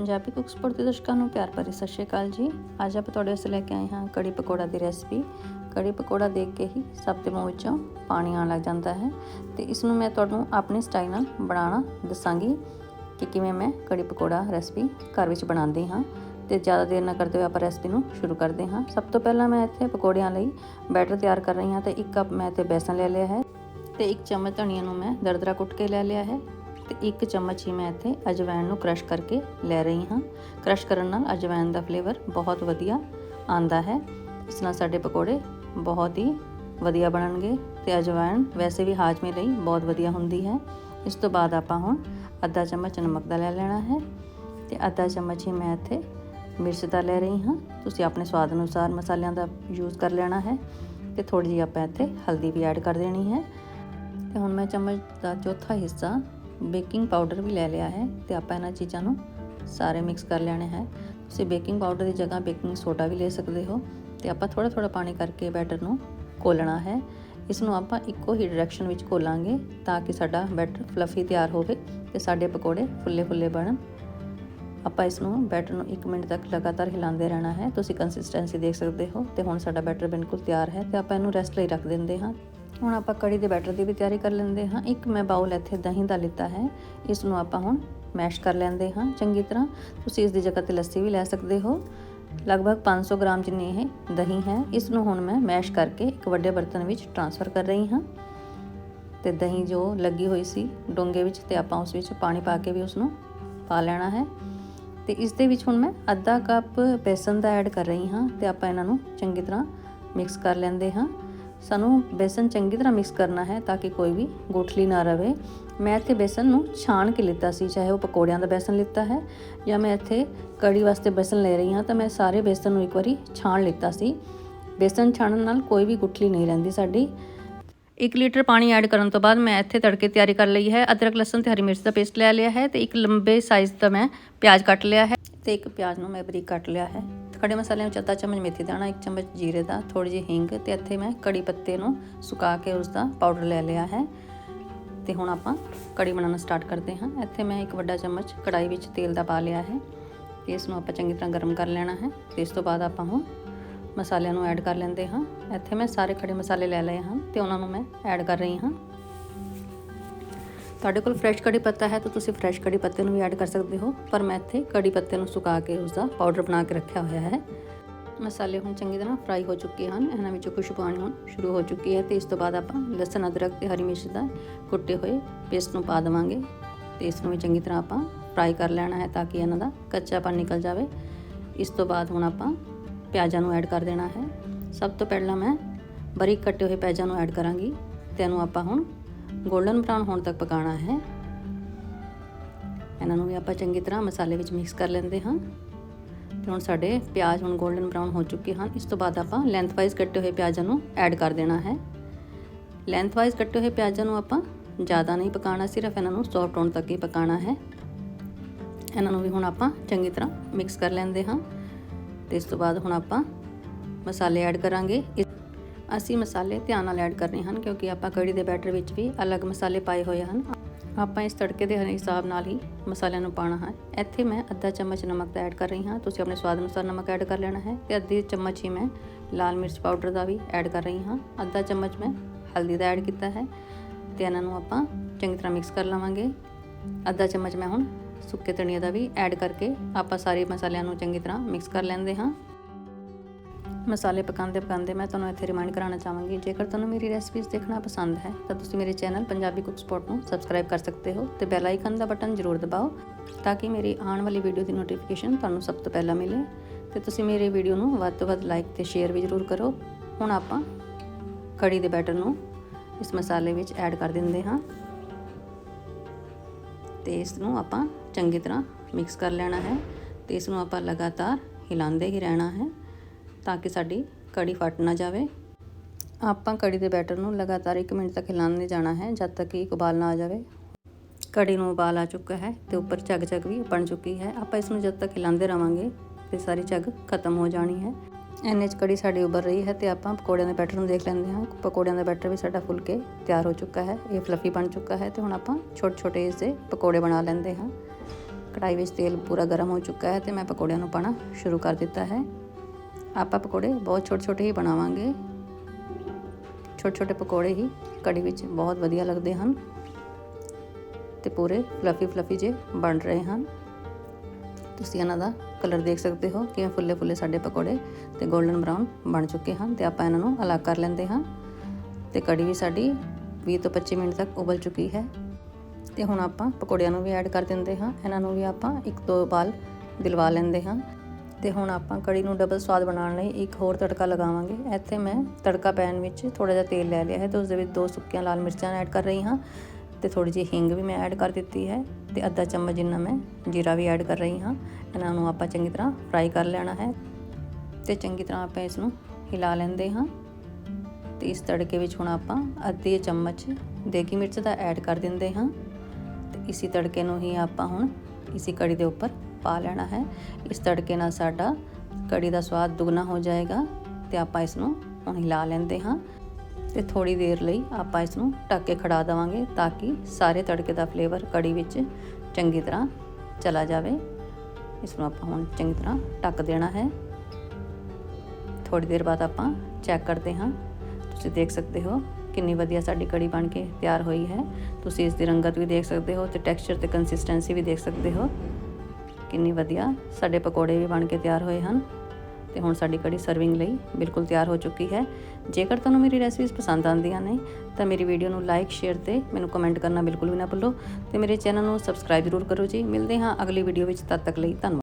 Punjabi cook support ਦੇ ਦਰਸ਼ਕਾਂ ਨੂੰ ਪਿਆਰ ਭਰੀ ਸਤਿ ਸ਼੍ਰੀ ਅਕਾਲ ਜੀ। ਅੱਜ ਆਪਾਂ ਤੁਹਾਡੇ ਵਾਸਤੇ ਲੈ ਕੇ ਆਏ ਹਾਂ ਕੜੀ ਪਕੌੜਾ ਦੀ ਰੈਸਪੀ ਕੜੀ ਪਕੌੜਾ ਦੇਖ ਕੇ ਹੀ ਸਭ ਦੇ ਮੂੰਹ ਵਿੱਚੋਂ ਪਾਣੀ ਆਉਣ ਲੱਗ ਜਾਂਦਾ ਹੈ ਤੇ ਇਸ ਨੂੰ ਮੈਂ ਤੁਹਾਨੂੰ ਆਪਣੇ ਸਟਾਈਲ ਨਾਲ ਬਣਾਉਣਾ ਦੱਸਾਂਗੀ ਕਿ ਕਿਵੇਂ ਮੈਂ ਕੜੀ ਪਕੌੜਾ ਰੈਸਪੀ ਘਰ ਵਿੱਚ ਬਣਾਉਂਦੀ ਹਾਂ ਤੇ ਜ਼ਿਆਦਾ ਦੇਰ ਨਾ ਕਰਦੇ ਹੋਏ ਆਪਾਂ ਰੈਸਪੀ ਨੂੰ ਸ਼ੁਰੂ ਕਰਦੇ ਹਾਂ। ਸਭ ਤੋਂ ਪਹਿਲਾਂ ਮੈਂ ਇੱਥੇ ਪਕੌੜਿਆਂ ਲਈ ਬੈਟਰ ਤਿਆਰ ਕਰ ਰਹੀ ਹਾਂ ਤੇ ਇੱਕ ਕੱਪ ਮੈਂ ਇੱਥੇ ਬੇਸਨ ਲੈ ਲਿਆ ਹੈ ਤੇ ਇੱਕ ਚਮਚ ਧਨੀਆ ਨੂੰ ਮੈਂ ਦਰਦਰਾ ਕੁੱਟ ਕੇ ਲੈ ਲਿਆ ਹੈ। ਤੇ ਇੱਕ ਚਮਚ ਹੀ ਮੈਂ ਇੱਥੇ ਅਜਵਾਇਣ ਨੂੰ ਕ੍ਰਸ਼ ਕਰਕੇ ਲੈ ਰਹੀ ਹਾਂ। ਕ੍ਰਸ਼ ਕਰਨ ਨਾਲ ਅਜਵਾਇਣ ਦਾ ਫਲੇਵਰ ਬਹੁਤ ਵਧੀਆ ਆਂਦਾ ਹੈ। ਇਸ ਨਾਲ ਸਾਡੇ ਪਕੌੜੇ ਬਹੁਤ ਹੀ ਵਧੀਆ ਬਣਨਗੇ ਤੇ ਅਜਵਾਇਣ ਵੈਸੇ ਵੀ ਹਾਜ਼ਮੇ ਲਈ ਬਹੁਤ ਵਧੀਆ ਹੁੰਦੀ ਹੈ। ਇਸ ਤੋਂ ਬਾਅਦ ਆਪਾਂ ਹੁਣ ਅੱਧਾ ਚਮਚ ਨਮਕ ਦਾ ਲੈ ਲੈਣਾ ਹੈ ਤੇ ਅੱਧਾ ਚਮਚ ਹੀ ਮੈਂ ਇੱਥੇ ਮਿਰਚ ਦਾ ਲੈ ਰਹੀ ਹਾਂ। ਤੁਸੀਂ ਆਪਣੇ ਸਵਾਦ ਅਨੁਸਾਰ ਮਸਾਲਿਆਂ ਦਾ ਯੂਜ਼ ਕਰ ਲੈਣਾ ਹੈ ਤੇ ਥੋੜੀ ਜਿਹੀ ਆਪਾਂ ਇੱਥੇ ਹਲਦੀ ਵੀ ਐਡ ਕਰ ਦੇਣੀ ਹੈ। ਤੇ ਹੁਣ ਮੈਂ ਚਮਚ ਦਾ ਚੌਥਾ ਹਿੱਸਾ ਬੇਕਿੰਗ ਪਾਊਡਰ ਵੀ ਲੈ ਲਿਆ ਹੈ ਤੇ ਆਪਾਂ ਇਹਨਾਂ ਚੀਜ਼ਾਂ ਨੂੰ ਸਾਰੇ ਮਿਕਸ ਕਰ ਲੈਣੇ ਹੈ। ਤੁਸੀਂ ਬੇਕਿੰਗ ਪਾਊਡਰ ਦੀ ਜਗ੍ਹਾ ਬੇਕਿੰਗ ਸੋਡਾ ਵੀ ਲੈ ਸਕਦੇ ਹੋ ਤੇ ਆਪਾਂ ਥੋੜਾ ਥੋੜਾ ਪਾਣੀ ਕਰਕੇ ਬੈਟਰ ਨੂੰ ਘੋਲਣਾ ਹੈ। ਇਸ ਨੂੰ ਆਪਾਂ ਇੱਕੋ ਹੀ ਡਾਇਰੈਕਸ਼ਨ ਵਿੱਚ ਘੋਲਾਂਗੇ ਤਾਂ ਕਿ ਸਾਡਾ ਬੈਟਰ ਫਲਫੀ ਤਿਆਰ ਹੋਵੇ ਤੇ ਸਾਡੇ ਪਕੌੜੇ ਫੁੱਲੇ ਫੁੱਲੇ ਬਣਨ। ਆਪਾਂ ਇਸ ਨੂੰ ਬੈਟਰ ਨੂੰ 1 ਮਿੰਟ ਤੱਕ ਲਗਾਤਾਰ ਹਿਲਾਉਂਦੇ ਰਹਿਣਾ ਹੈ। ਤੁਸੀਂ ਕੰਸਿਸਟੈਂਸੀ ਦੇਖ ਸਕਦੇ ਹੋ ਤੇ ਹੁਣ ਸਾਡਾ ਬੈਟਰ ਬਿਲਕੁਲ ਤਿਆਰ ਹੈ ਤੇ ਆਪਾਂ ਇਹਨੂੰ ਰੈਸਟ ਲਈ ਰੱਖ ਦਿੰਦੇ ਹਾਂ। ਹੁਣ ਆਪਾਂ ਕੜੀ ਦੇ ਬੈਟਰ ਦੀ ਵੀ ਤਿਆਰੀ ਕਰ ਲੈਂਦੇ ਹਾਂ। ਇੱਕ ਮੈਂ ਬਾਉਲ ਇੱਥੇ ਦਹੀਂ ਦਾ ਲਿੱਤਾ ਹੈ। ਇਸ ਨੂੰ ਆਪਾਂ ਹੁਣ ਮੈਸ਼ ਕਰ ਲੈਂਦੇ ਹਾਂ ਚੰਗੀ ਤਰ੍ਹਾਂ। ਤੁਸੀਂ ਇਸ ਦੀ ਜਗ੍ਹਾ ਤੇ ਲੱਸੀ ਵੀ ਲੈ ਸਕਦੇ ਹੋ। ਲਗਭਗ 500 ਗ੍ਰਾਮ ਜਿੰਨੀ ਇਹ ਦਹੀਂ ਹੈ, ਇਸ ਨੂੰ ਹੁਣ ਮੈਂ ਮੈਸ਼ ਕਰਕੇ ਇੱਕ ਵੱਡੇ ਬਰਤਨ ਵਿੱਚ ਟ੍ਰਾਂਸਫਰ ਕਰ ਰਹੀ ਹਾਂ। ਤੇ ਦਹੀਂ ਜੋ ਲੱਗੀ ਹੋਈ ਸੀ, ਡੋਂਗੇ ਵਿੱਚ ਤੇ ਆਪਾਂ ਉਸ ਵਿੱਚ ਪਾਣੀ ਪਾ ਕੇ ਵੀ ਉਸ ਨੂੰ ਪਾ ਲੈਣਾ ਹੈ। ਤੇ ਇਸ ਦੇ ਵਿੱਚ ਹੁਣ ਮੈਂ ਅੱਧਾ ਕੱਪ ਬੇਸਨ ਦਾ ਐਡ ਕਰ ਰਹੀ ਹਾਂ ਤੇ ਆਪਾਂ ਇਹਨਾਂ ਨੂੰ ਚੰਗੀ ਤਰ੍ਹਾਂ ਮਿਕਸ ਕਰ ਲੈਂਦੇ ਹਾਂ। ਸਾਨੂੰ ਬੇਸਨ ਚੰਗੀ ਤਰ੍ਹਾਂ ਮਿਕਸ ਕਰਨਾ ਹੈ ਤਾਂ ਕਿ ਕੋਈ ਵੀ ਗੁਠਲੀ ਨਾ ਰਵੇ। ਮੈਂ ਇੱਥੇ ਬੇਸਨ ਨੂੰ ਛਾਣ ਕੇ ਲਿੱਤਾ ਸੀ, ਚਾਹੇ ਉਹ ਪਕੌੜਿਆਂ ਦਾ ਬੇਸਨ ਲਿੱਤਾ ਹੈ ਜਾਂ ਮੈਂ ਇੱਥੇ ਕੜੀ ਵਾਸਤੇ ਬੇਸਨ ਲੈ ਰਹੀ ਹਾਂ ਤਾਂ ਮੈਂ ਸਾਰੇ ਬੇਸਨ ਨੂੰ ਇੱਕ ਵਾਰੀ ਛਾਣ ਲਿੱਤਾ ਸੀ। ਬੇਸਨ ਛਾਣਨ ਨਾਲ ਕੋਈ ਵੀ ਗੁੱਠਲੀ ਨਹੀਂ ਰਹਿੰਦੀ ਸਾਡੀ। 1 ਲੀਟਰ ਪਾਣੀ ਐਡ ਕਰਨ ਤੋਂ ਬਾਅਦ ਮੈਂ ਇੱਥੇ ਤੜਕੇ ਤਿਆਰੀ ਕਰ ਲਈ ਹੈ। ਅਦਰਕ, ਲਸਣ, ਤੇ ਹਰੀ ਮਿਰਚ ਦਾ ਪੇਸਟ ਲੈ ਲਿਆ ਹੈ ਤੇ ਇੱਕ ਲੰਬੇ ਸਾਈਜ਼ ਦਾ ਮੈਂ ਪਿਆਜ਼ ਕੱਟ ਲਿਆ ਹੈ ਤੇ ਇੱਕ ਪਿਆਜ਼ ਨੂੰ ਮੈਂ ਬਰੀਕ ਕੱਟ ਲਿਆ ਹੈ। ਖੜੇ ਮਸਾਲਿਆਂ ਵਿੱਚ ਅੱਧਾ ਚਮਚ ਮੇਥੀ ਦਾਣਾ, ਇੱਕ ਚਮਚ ਜੀਰੇ ਦਾ ਥੋੜੀ ਜਿਹੀ ਹਿੰਗ ਤੇ ਇੱਥੇ ਮੈਂ ਕੜੀ ਪੱਤੇ ਨੂੰ ਸੁਕਾ ਕੇ ਉਸ ਦਾ ਪਾਊਡਰ ਲੈ ਲਿਆ ਹੈ। ਤੇ ਹੁਣ ਆਪਾਂ ਕੜੀ ਬਣਾਉਣਾ ਸਟਾਰਟ ਕਰਦੇ ਹਾਂ। ਇੱਥੇ ਮੈਂ ਇੱਕ ਵੱਡਾ ਚਮਚ ਕੜਾਈ ਵਿੱਚ ਤੇਲ ਦਾ ਪਾ ਲਿਆ ਹੈ। ਤੇ ਇਸ ਨੂੰ ਆਪਾਂ ਚੰਗੀ ਤਰ੍ਹਾਂ ਗਰਮ ਕਰ ਲੈਣਾ ਹੈ। ਤੇ ਇਸ ਤੋਂ ਬਾਅਦ ਆਪਾਂ ਹੁਣ ਮਸਾਲਿਆਂ ਨੂੰ ਐਡ ਕਰ ਲੈਂਦੇ ਹਾਂ। ਇੱਥੇ ਮੈਂ ਸਾਰੇ ਖੜੇ ਮਸਾਲੇ ਲੈ ਲਏ ਹਨ ਤੇ ਉਹਨਾਂ ਨੂੰ ਮੈਂ ਐਡ ਕਰ ਰਹੀ ਹਾਂ। ਤੁਹਾਡੇ ਕੋਲ ਫਰੈਸ਼ ਕੜੀ ਪੱਤਾ ਹੈ ਤਾਂ ਤੁਸੀਂ ਫਰੈਸ਼ ਕੜੀ ਪੱਤੇ ਨੂੰ ਵੀ ਐਡ ਕਰ ਸਕਦੇ ਹੋ, ਪਰ ਮੈਂ ਇੱਥੇ ਕੜੀ ਪੱਤੇ ਨੂੰ ਸੁਕਾ ਕੇ ਉਸ ਦਾ ਪਾਊਡਰ ਬਣਾ ਕੇ ਰੱਖਿਆ ਹੋਇਆ ਹੈ। ਮਸਾਲੇ ਹੁਣ ਚੰਗੀ ਤਰ੍ਹਾਂ ਫਰਾਈ ਹੋ ਚੁੱਕੇ ਹਨ, ਇਹਨਾਂ ਵਿੱਚੋਂ ਖੁਸ਼ਬੂ ਆਉਣੀ ਹੁਣ ਸ਼ੁਰੂ ਹੋ ਚੁੱਕੀ ਹੈ ਤੇ ਇਸ ਤੋਂ ਬਾਅਦ ਆਪਾਂ ਲਸਣ, ਅਦਰਕ ਤੇ ਹਰੀ ਮਿਰਚ ਦਾ ਕੁੱਟੇ ਹੋਏ ਪੇਸਟ ਨੂੰ ਪਾ ਦੇਵਾਂਗੇ ਤੇ ਇਸ ਨੂੰ ਵੀ ਚੰਗੀ ਤਰ੍ਹਾਂ ਆਪਾਂ ਫਰਾਈ ਕਰ ਲੈਣਾ ਹੈ ਤਾਂ ਕਿ ਇਹਨਾਂ ਦਾ ਕੱਚਾਪਨ ਨਿਕਲ ਜਾਵੇ। ਇਸ ਤੋਂ ਬਾਅਦ ਹੁਣ ਆਪਾਂ ਪਿਆਜ਼ਾਂ ਨੂੰ ਐਡ ਕਰ ਦੇਣਾ ਹੈ। ਸਭ ਤੋਂ ਪਹਿਲਾਂ ਮੈਂ ਬਰੀਕ ਕੱਟੇ ਹੋਏ ਪਿਆਜ਼ਾਂ ਨੂੰ ਐਡ ਕਰਾਂਗੀ ਤੇ ਇਹਨੂੰ ਆਪਾਂ ਹੁਣ 골ਡਨ ਬ੍ਰਾਊਨ ਹੋਣ ਤੱਕ ਪਕਾਉਣਾ ਹੈ। ਇਹਨਾਂ ਨੂੰ ਵੀ ਆਪਾਂ ਚੰਗੀ ਤਰ੍ਹਾਂ ਮਸਾਲੇ ਵਿੱਚ ਮਿਕਸ ਕਰ ਲੈਂਦੇ ਹਾਂ। ਤੇ ਹੁਣ ਸਾਡੇ ਪਿਆਜ਼ ਹੁਣ 골ਡਨ ਬ੍ਰਾਊਨ ਹੋ ਚੁੱਕੇ ਹਨ। ਇਸ ਤੋਂ ਬਾਅਦ ਆਪਾਂ ਲੈਂਥ ਵਾਈਜ਼ ਕੱਟੇ ਹੋਏ ਪਿਆਜ਼ਾਂ ਨੂੰ ਐਡ ਕਰ ਦੇਣਾ ਹੈ। ਲੈਂਥ ਵਾਈਜ਼ ਕੱਟੇ ਹੋਏ ਪਿਆਜ਼ਾਂ ਨੂੰ ਆਪਾਂ ਜ਼ਿਆਦਾ ਨਹੀਂ ਪਕਾਉਣਾ, ਸਿਰਫ ਇਹਨਾਂ ਨੂੰ ਸੌਫਟ ਹੋਣ ਤੱਕ ਹੀ ਪਕਾਉਣਾ ਹੈ। ਇਹਨਾਂ ਨੂੰ ਵੀ ਹੁਣ ਆਪਾਂ ਚੰਗੀ ਤਰ੍ਹਾਂ ਮਿਕਸ ਕਰ ਲੈਂਦੇ ਹਾਂ। ਤੇ ਇਸ ਤੋਂ ਬਾਅਦ ਹੁਣ ਆਪਾਂ ਮਸਾਲੇ ਐਡ ਕਰਾਂਗੇ। ਅਸੀਂ ਮਸਾਲੇ ਧਿਆਨ ਨਾਲ ਐਡ ਕਰਨੇ ਹਨ ਕਿਉਂਕਿ ਆਪਾਂ ਕੜੀ ਦੇ ਬੈਟਰ ਵਿੱਚ ਵੀ ਅਲੱਗ ਮਸਾਲੇ ਪਾਏ ਹੋਏ ਹਨ। ਆਪਾਂ ਇਸ ਤੜਕੇ ਦੇ ਹਿਸਾਬ ਨਾਲ ਹੀ ਮਸਾਲਿਆਂ ਨੂੰ ਪਾਣਾ ਹੈ। ਇੱਥੇ ਮੈਂ ਅੱਧਾ ਚਮਚ ਨਮਕ ਦਾ ਐਡ ਕਰ ਰਹੀ ਹਾਂ। ਤੁਸੀਂ ਆਪਣੇ ਸਵਾਦ ਅਨੁਸਾਰ ਨਮਕ ਐਡ ਕਰ ਲੈਣਾ ਹੈ ਤੇ ਅੱਧੀ ਚਮਚ ਹੀ ਮੈਂ ਲਾਲ ਮਿਰਚ ਪਾਊਡਰ ਦਾ ਵੀ ਐਡ ਕਰ ਰਹੀ ਹਾਂ। ਅੱਧਾ ਚਮਚ ਮੈਂ ਹਲਦੀ ਦਾ ਐਡ ਕੀਤਾ ਹੈ ਤੇ ਇਹਨਾਂ ਨੂੰ ਆਪਾਂ ਚੰਗੀ ਤਰ੍ਹਾਂ ਮਿਕਸ ਕਰ ਲਵਾਂਗੇ। ਅੱਧਾ ਚਮਚ ਮੈਂ ਹੁਣ ਸੁੱਕੇ ਧਨੀਆ ਦਾ ਵੀ ਐਡ ਕਰਕੇ ਆਪਾਂ ਸਾਰੇ ਮਸਾਲਿਆਂ ਨੂੰ ਚੰਗੀ ਤਰ੍ਹਾਂ ਮਿਕਸ ਕਰ ਲੈਂਦੇ ਹਾਂ। ਮਸਾਲੇ ਪਕਾਉਂਦੇ ਪਕਾਉਂਦੇ ਮੈਂ ਤੁਹਾਨੂੰ ਇੱਥੇ ਰਿਮਾਈਂਡ ਕਰਾਉਣਾ ਚਾਹਾਂਗੀ, ਜੇਕਰ ਤੁਹਾਨੂੰ ਮੇਰੀ ਰੈਸਪੀਜ਼ ਦੇਖਣਾ ਪਸੰਦ ਹੈ, ਤਾਂ ਤੁਸੀਂ ਮੇਰੇ ਚੈਨਲ ਪੰਜਾਬੀ ਕੁੱਕ ਸਪੋਟ ਨੂੰ ਸਬਸਕ੍ਰਾਈਬ ਕਰ ਸਕਦੇ ਹੋ ਤੇ ਬੈਲ ਆਈਕਨ ਦਾ ਬਟਨ ਜ਼ਰੂਰ ਦਬਾਓ ਤਾਂ ਕਿ ਮੇਰੀ ਆਉਣ ਵਾਲੀ ਵੀਡੀਓ ਦੀ ਨੋਟੀਫਿਕੇਸ਼ਨ ਤੁਹਾਨੂੰ ਸਭ ਤੋਂ ਪਹਿਲਾਂ ਮਿਲੇ ਤੇ ਤੁਸੀਂ ਮੇਰੇ ਵੀਡੀਓ ਨੂੰ ਵੱਧ ਤੋਂ ਵੱਧ ਲਾਈਕ ਤੇ ਸ਼ੇਅਰ ਵੀ ਜ਼ਰੂਰ ਕਰੋ। ਹੁਣ ਆਪਾਂ ਕੜੀ ਦੇ ਬੈਟਰ ਨੂੰ ਇਸ ਮਸਾਲੇ ਵਿੱਚ ਐਡ ਕਰ ਦਿੰਦੇ ਹਾਂ ਤੇ ਇਸ ਨੂੰ ਆਪਾਂ ਚੰਗੀ ਤਰ੍ਹਾਂ ਮਿਕਸ ਕਰ ਲੈਣਾ ਹੈ ਤੇ ਇਸ ਨੂੰ ਆਪਾਂ ਲਗਾਤਾਰ ਹਿਲਾਉਂਦੇ ਹੀ ਰਹਿਣਾ ਹੈ। ਤਾਂ ਕਿ ਸਾਡੀ ਕੜੀ ਫਟ ਨਾ ਜਾਵੇ। ਆਪਾਂ ਕੜੀ ਦੇ ਬੈਟਰ ਨੂੰ ਲਗਾਤਾਰ 1 ਮਿੰਟ ਤੱਕ ਹਿਲਾਉਂਦੇ ਜਾਣਾ ਹੈ, ਜਦ ਤੱਕ ਕਿ ਉਬਾਲ ਨਾ ਆ ਜਾਵੇ। ਕੜੀ ਨੂੰ ਉਬਾਲ ਆ ਚੁੱਕਾ ਹੈ ਤੇ ਉੱਪਰ ਝੱਗ ਝੱਗ ਵੀ ਬਣ ਚੁੱਕੀ ਹੈ। ਆਪਾਂ ਇਸ ਨੂੰ ਜਦ ਤੱਕ ਹਿਲਾਉਂਦੇ ਰਵਾਂਗੇ, ਤੇ ਸਾਰੀ ਝੱਗ ਖਤਮ ਹੋ ਜਾਣੀ ਹੈ। ਐਨੇ ਚ ਕੜੀ ਸਾਡੀ ਉਬਲ ਰਹੀ ਹੈ ਤੇ ਆਪਾਂ ਪਕੌੜਿਆਂ ਦੇ ਬੈਟਰ ਨੂੰ ਦੇਖ ਲੈਂਦੇ ਹਾਂ। ਪਕੌੜਿਆਂ ਦਾ ਬੈਟਰ ਵੀ ਸਾਡਾ ਫੁੱਲ ਕੇ ਤਿਆਰ ਹੋ ਚੁੱਕਾ ਹੈ, ਇਹ ਫਲਫੀ ਬਣ ਚੁੱਕਾ ਹੈ ਤੇ ਹੁਣ ਆਪਾਂ ਛੋਟੇ ਛੋਟੇ ਇਸ ਦੇ ਪਕੌੜੇ ਬਣਾ ਲੈਂਦੇ ਹਾਂ। ਕੜਾਈ ਵਿੱਚ ਤੇਲ ਪੂਰਾ ਗਰਮ ਹੋ ਚੁੱਕਾ ਹੈ ਤੇ ਮੈਂ ਪਕੌੜਿਆਂ ਨੂੰ ਪਾਣਾ ਸ਼ੁਰੂ ਕਰ ਦਿੱਤਾ ਹੈ। ਆਪਾਂ ਪਕੌੜੇ ਬਹੁਤ ਛੋਟੇ ਛੋਟੇ ਹੀ ਬਣਾਵਾਂਗੇ। ਛੋਟੇ ਛੋਟੇ ਪਕੌੜੇ ਹੀ ਕੜੀ ਵਿੱਚ ਬਹੁਤ ਵਧੀਆ ਲੱਗਦੇ ਹਨ। ਤੇ ਪੂਰੇ ਫਲਫੀ ਫਲਫੀ ਜੇ ਬਣ ਰਹੇ ਹਨ। ਤੁਸੀਂ ਇਹਨਾਂ ਦਾ ਕਲਰ ਦੇਖ ਸਕਦੇ ਹੋ, ਕਿਵੇਂ ਫੁੱਲੇ ਫੁੱਲੇ ਸਾਡੇ ਪਕੌੜੇ ਤੇ 골ਡਨ ਬ੍ਰਾਊਨ ਬਣ ਚੁੱਕੇ ਹਨ ਤੇ ਆਪਾਂ ਇਹਨਾਂ ਨੂੰ ਅਲੱਗ ਕਰ ਲੈਂਦੇ ਹਾਂ। ਤੇ ਕੜੀ ਵੀ ਸਾਡੀ 20 ਤੋਂ 25 ਮਿੰਟ ਤੱਕ ਉਬਲ ਚੁੱਕੀ ਹੈ। ਤੇ ਹੁਣ ਆਪਾਂ ਪਕੌੜਿਆਂ ਨੂੰ ਵੀ ਐਡ ਕਰ ਦਿੰਦੇ ਹਾਂ। ਇਹਨਾਂ ਨੂੰ ਵੀ ਆਪਾਂ ਇੱਕ ਦੋ ਬਾਲ ਦਿਲਵਾ ਲੈਂਦੇ ਹਾਂ। ਤੇ ਹੁਣ ਆਪਾਂ ਕੜੀ ਨੂੰ ਡਬਲ ਸਵਾਦ ਬਣਾਉਣ ਲਈ ਇੱਕ ਹੋਰ ਤੜਕਾ ਲਗਾਵਾਂਗੇ। ਇੱਥੇ ਮੈਂ ਤੜਕਾ ਪੈਨ ਵਿੱਚ ਥੋੜਾ ਜਿਹਾ ਤੇਲ ਲੈ ਲਿਆ ਹੈ ਤੇ ਉਸ ਦੇ ਵਿੱਚ ਦੋ ਸੁੱਕੀਆਂ ਲਾਲ ਮਿਰਚਾਂ ਐਡ ਕਰ ਰਹੀ ਹਾਂ ਤੇ ਥੋੜੀ ਜਿਹੀ ਹਿੰਗ ਵੀ ਮੈਂ ਐਡ ਕਰ ਦਿੱਤੀ ਹੈ ਤੇ ਅੱਧਾ ਚਮਚ ਜਿੰਨਾ ਮੈਂ ਜੀਰਾ ਵੀ ਐਡ ਕਰ ਰਹੀ ਹਾਂ। ਇਹਨਾਂ ਨੂੰ ਆਪਾਂ ਚੰਗੀ ਤਰ੍ਹਾਂ ਫਰਾਈ ਕਰ ਲੈਣਾ ਹੈ ਤੇ ਚੰਗੀ ਤਰ੍ਹਾਂ ਆਪਾਂ ਇਸ ਨੂੰ ਹਿਲਾ ਲੈਂਦੇ ਹਾਂ। ਤੇ ਇਸ ਤੜਕੇ ਵਿੱਚ ਹੁਣ ਆਪਾਂ ਅੱਧੇ ਚਮਚ ਦੇਗੀ ਮਿਰਚ ਦਾ ਐਡ ਕਰ ਦਿੰਦੇ ਹਾਂ ਤੇ ਇਸੇ ਤੜਕੇ ਨੂੰ ਹੀ ਆਪਾਂ ਹੁਣ ਇਸੇ ਕੜੀ ਦੇ ਉੱਪਰ ਪਾ ਲੈਣਾ ਹੈ। ਇਸ ਤੜਕੇ ਨਾਲ ਸਾਡਾ ਕੜੀ ਦਾ ਸਵਾਦ ਦੁੱਗਣਾ ਹੋ ਜਾਏਗਾ ਤੇ ਆਪਾਂ ਇਸ ਨੂੰ ਹੁਣ ਹਿਲਾ ਲੈਂਦੇ ਹਾਂ ਤੇ ਥੋੜੀ ਦੇਰ ਲਈ ਆਪਾਂ ਇਸ ਨੂੰ ਢੱਕ ਕੇ ਖੜਾ ਦੇਵਾਂਗੇ ਤਾਂ ਕਿ ਸਾਰੇ ਤੜਕੇ ਦਾ ਫਲੇਵਰ ਕੜੀ ਵਿੱਚ ਚੰਗੀ ਤਰ੍ਹਾਂ ਚਲਾ ਜਾਵੇ। ਇਸ ਨੂੰ ਆਪਾਂ ਹੁਣ ਚੰਗੀ ਤਰ੍ਹਾਂ ਢੱਕ ਦੇਣਾ ਹੈ। ਥੋੜੀ ਦੇਰ ਬਾਅਦ ਆਪਾਂ ਚੈੱਕ ਕਰਦੇ ਹਾਂ। ਤੁਸੀਂ ਦੇਖ ਸਕਦੇ ਹੋ ਕਿੰਨੀ ਵਧੀਆ ਸਾਡੀ ਕੜੀ ਬਣ ਕੇ ਤਿਆਰ ਹੋਈ ਹੈ। ਤੁਸੀਂ ਇਸ ਦੀ ਰੰਗਤ ਵੀ ਦੇਖ ਸਕਦੇ ਹੋ ਤੇ ਟੈਕਸਚਰ ਤੇ ਕੰਸਿਸਟੈਂਸੀ ਵੀ ਦੇਖ ਸਕਦੇ ਹੋ। ਕਿੰਨੀ ਵਧੀਆ ਸਾਡੇ ਪਕੌੜੇ ਵੀ ਬਣ ਕੇ ਤਿਆਰ ਹੋਏ ਹਨ ਤੇ ਹੁਣ ਸਾਡੀ ਕੜੀ ਸਰਵਿੰਗ ਲਈ ਬਿਲਕੁਲ ਤਿਆਰ ਹੋ ਚੁੱਕੀ ਹੈ। ਜੇਕਰ ਤੁਹਾਨੂੰ ਮੇਰੀ ਰੈਸਿਪੀਜ਼ ਪਸੰਦ ਆਉਂਦੀਆਂ ਨੇ, ਤਾਂ ਮੇਰੀ ਵੀਡੀਓ ਨੂੰ ਲਾਈਕ ਸ਼ੇਅਰ ਤੇ ਮੈਨੂੰ ਕਮੈਂਟ ਕਰਨਾ ਬਿਲਕੁਲ ਵੀ ਨਾ ਭੁੱਲੋ ਤੇ ਮੇਰੇ ਚੈਨਲ ਨੂੰ ਸਬਸਕ੍ਰਾਈਬ ਜ਼ਰੂਰ ਕਰੋ ਜੀ। ਮਿਲਦੇ ਹਾਂ ਅਗਲੀ ਵੀਡੀਓ ਵਿੱਚ, ਤਦ ਤੱਕ ਲਈ ਧੰਨਵਾਦ।